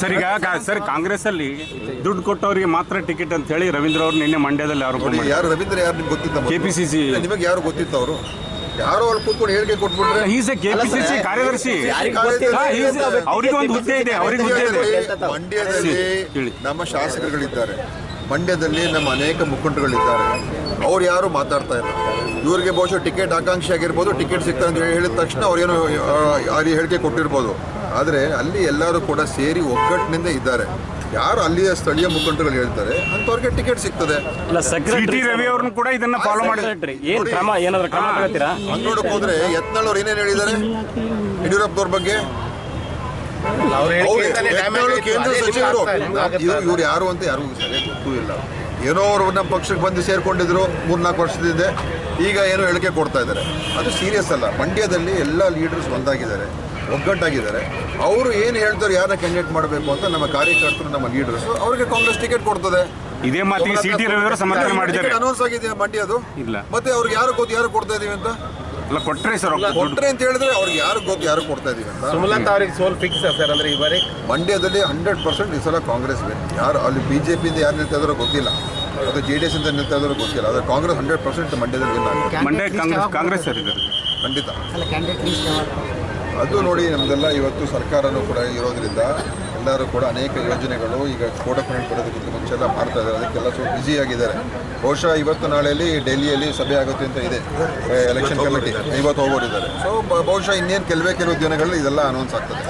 Sir ಈಗ sir Congress ಅಲ್ಲಿ ದುಡ್ಡು ಕೊಟ್ಟವರಿಗೆ ಮಾತ್ರ ಟಿಕೆಟ್ ಅಂತ ಹೇಳಿ ರವೀಂದ್ರ ಅವರು ನಿನ್ನೆ ಮಂಡ್ಯದಲ್ಲಿ ಯಾರು ಯಾರು ರವೀಂದ್ರ ಯಾರು ನಿಮ್ಗೆ ಗೊತ್ತಿತ್ತ ಕೆಪಿಸಿಸಿ ನಿಮಗೆ ಯಾರು ಗೊತ್ತಿತ್ತು ಅವರು ಯಾರೋ ಅಲ್ಲಿ ಕೂತ್ಕೊಂಡು ಹೇಳಿಕೆ ಕೊಟ್ಬಿಟ್ರೆ ಈಸ್ ಎ ಕೆಪಿಸಿಸಿ ಕಾರ್ಯದರ್ಶಿ ಅವ್ರಿಗೆ ಒಂದು ಹುದ್ದೆ ಇದೆ ಅವ್ರಿಗೆ ಹುದ್ದೆ ಇದೆ ಮಂಡ್ಯದಲ್ಲಿ- ನಮ್ಮ ಶಾಸಕರುಗಳಿದ್ದಾರೆ ಮಂಡ್ಯದಲ್ಲಿ ನಮ್ಮ ಅನೇಕ ಮುಖಂಡರುಗಳಿದ್ದಾರೆ ಅವ್ರು ಯಾರು ಮಾತಾಡ್ತಾ ಇಲ್ಲ ಇವರಿಗೆ ಬಹುಶಃ ಟಿಕೆಟ್ ಆಕಾಂಕ್ಷಿ ಆಗಿರ್ಬೋದು ಟಿಕೆಟ್ ಸಿಗ್ತಾರೆ ಅಂತ ಹೇಳಿ ಹೇಳಿದ ತಕ್ಷಣ ಅವ್ರೇನು ಹೇಳಿಕೆ ಕೊಟ್ಟಿರ್ಬೋದು ಆದರೆ ಅಲ್ಲಿ ಎಲ್ಲರೂ ಕೂಡ ಸೇರಿ ಒಗ್ಗಟ್ಟಿನಿಂದ ಇದ್ದಾರೆ. ಯಾರು ಅಲ್ಲಿಯ ಸ್ಥಳೀಯ ಮುಖಂಡರುಗಳು ಹೇಳ್ತಾರೆ ಅಂತವ್ರಿಗೆ ಟಿಕೆಟ್ ಸಿಗ್ತದೆ. ರವಿ ಅವ್ರನ್ನ ಕೂಡ ಇದನ್ನ ಫಾಲೋ ಮಾಡಿದ್ದಾರೆ. ಏನ್ ಕ್ರಮ ಏನಾದ್ರು ಕ್ರಮ ತಗೋತೀರಾ? ಹಂಗ್ ನೋಡಕ್ ಹೋದ್ರೆ ಯತ್ನಾಳ್ ಅವ್ರು ಏನೇನು ಹೇಳಿದ್ದಾರೆ? ಯಡಿಯೂರಪ್ಪನವ್ರ ಬಗ್ಗೆ? ಕೇಂದ್ರ ಸಚಿವರು. ಇವ್ರು ಇವ್ರು ಯಾರು ಅಂತ ಯಾರಿಗೂ ಸರಿಯಾಗಿ ಗೊತ್ತೂ ಇಲ್ಲ. ಏನೋ ಅವರು ನಮ್ಮ ಪಕ್ಷಕ್ಕೆ ಬಂದು ಸೇರ್ಕೊಂಡಿದ್ರು ಮೂರ್ನಾಲ್ಕು ವರ್ಷದಿಂದ ಈಗ ಏನೋ ಹೇಳಿಕೆ ಕೊಡ್ತಾ ಇದ್ದಾರೆ. ಅದು ಸೀರಿಯಸ್ ಅಲ್ಲ. ಮಂಡ್ಯದಲ್ಲಿ ಎಲ್ಲ ಲೀಡರ್ಸ್ ಒಂದಾಗಿದ್ದಾರೆ. ಒಗ್ಗಟ್ಟಾಗಿದ್ದಾರೆ. ಅವರು ಏನು ಹೇಳ್ತಾರೆ ಯಾರನ್ನ ಕ್ಯಾಂಡಿಡೇಟ್ ಮಾಡಬೇಕು ಅಂತ ನಮ್ಮ ಕಾರ್ಯಕರ್ತರು ನಮ್ಮ ಲೀಡರ್ಸ್ ಅವ್ರಿಗೆ ಕಾಂಗ್ರೆಸ್ ಟಿಕೆಟ್ ಕೊಡ್ತದೆ. ಇದೇ ಮಾತಿಗೆ ಸಿ ಟಿ ರವಿ ಅವರು ಸಮರ್ಥನೆ ಮಾಡಿದ್ದಾರೆ. ಅನೌನ್ಸ್ ಆಗಿದೆ ಮಂಡ್ಯದು ಇಲ್ಲ. ಮತ್ತೆ ಅವ್ರಿಗೆ ಯಾರು ಗೊತ್ತು ಯಾರು ಕೊಡ್ತಾ ಇದೀವಿ ಅಂತ? ಅಲ್ಲ ಕೊಟ್ರೆ ಸರ್ ಕೊಟ್ಟರೆ ಕೊಟ್ರೆ ಅಂತ ಹೇಳಿದ್ರೆ ಅವ್ರಿಗೆ ಯಾರು ಗೊತ್ತು ಯಾರು ಕೊಡ್ತಾ ಇದೀವಿ ಅಂತ? ಸುಮಲತಾ ಅವರಿಗೆ ಸೋಲ್ ಫಿಕ್ಸ್ ಸರ್ ಅಂದ್ರೆ ಈ ಬಾರಿ. ಮಂಡ್ಯದಲ್ಲಿ ಹಂಡ್ರೆಡ್ ಪರ್ಸೆಂಟ್ ಈ ಸಲ ಕಾಂಗ್ರೆಸ್ ಯಾರು ಅಲ್ಲಿ ಬಿ ಜೆ ಪಿಯಿಂದ ಯಾರು ನಿಲ್ತಾ ಇದಾರೋ ಗೊತ್ತಿಲ್ಲ. ಅದು ಜೆ ಡಿ ಎಸ್ ಇಂದ ನಿಲ್ತಾ ಇದಾರೋ ಗೊತ್ತಿಲ್ಲ. ಆದರೆ ಕಾಂಗ್ರೆಸ್ ಹಂಡ್ರೆಡ್ ಪರ್ಸೆಂಟ್ ಮಂಡ್ಯದಲ್ಲಿ ವಿನ್ ಆಗುತ್ತೆ ಮಂಡ್ಯ ಕಾಂಗ್ರೆಸ್ ಕಾಂಗ್ರೆಸ್ ಸರ್ ಇದ್ದಾರೆ. ಖಂಡಿತ. ಅದು ನೋಡಿ ನಮ್ದೆಲ್ಲ ಇವತ್ತು ಸರ್ಕಾರನೂ ಕೂಡ ಇರೋದ್ರಿಂದ ಎಲ್ಲರೂ ಕೂಡ ಅನೇಕ ಯೋಜನೆಗಳು ಈಗ ಕೋಡ್ ಆಫ್ ಬರೋದಕ್ಕಿಂತ ಮುಂಚೆ ಎಲ್ಲ ಮಾಡ್ತಾ ಇದ್ದಾರೆ. ಅದಕ್ಕೆಲ್ಲ ಸ್ವಲ್ಪ ಬ್ಯುಸಿ ಆಗಿದ್ದಾರೆ. ಬಹುಶಃ ಇವತ್ತು ನಾಳೆಯಲ್ಲಿ ಡೆಲ್ಲಿಯಲ್ಲಿ ಸಭೆ ಆಗುತ್ತೆ ಅಂತ ಇದೆ. ಎಲೆಕ್ಷನ್ ಕಮಿಟಿ ಇವತ್ತು ಹೋಗೋರಿದ್ದಾರೆ ಸೊ ಬಹುಶಃ ಇನ್ನೇನು ಕೆಲವೇ ಕೆಲವು ದಿನಗಳಲ್ಲಿ ಇದೆಲ್ಲ ಅನೌನ್ಸ್ ಆಗ್ತದೆ.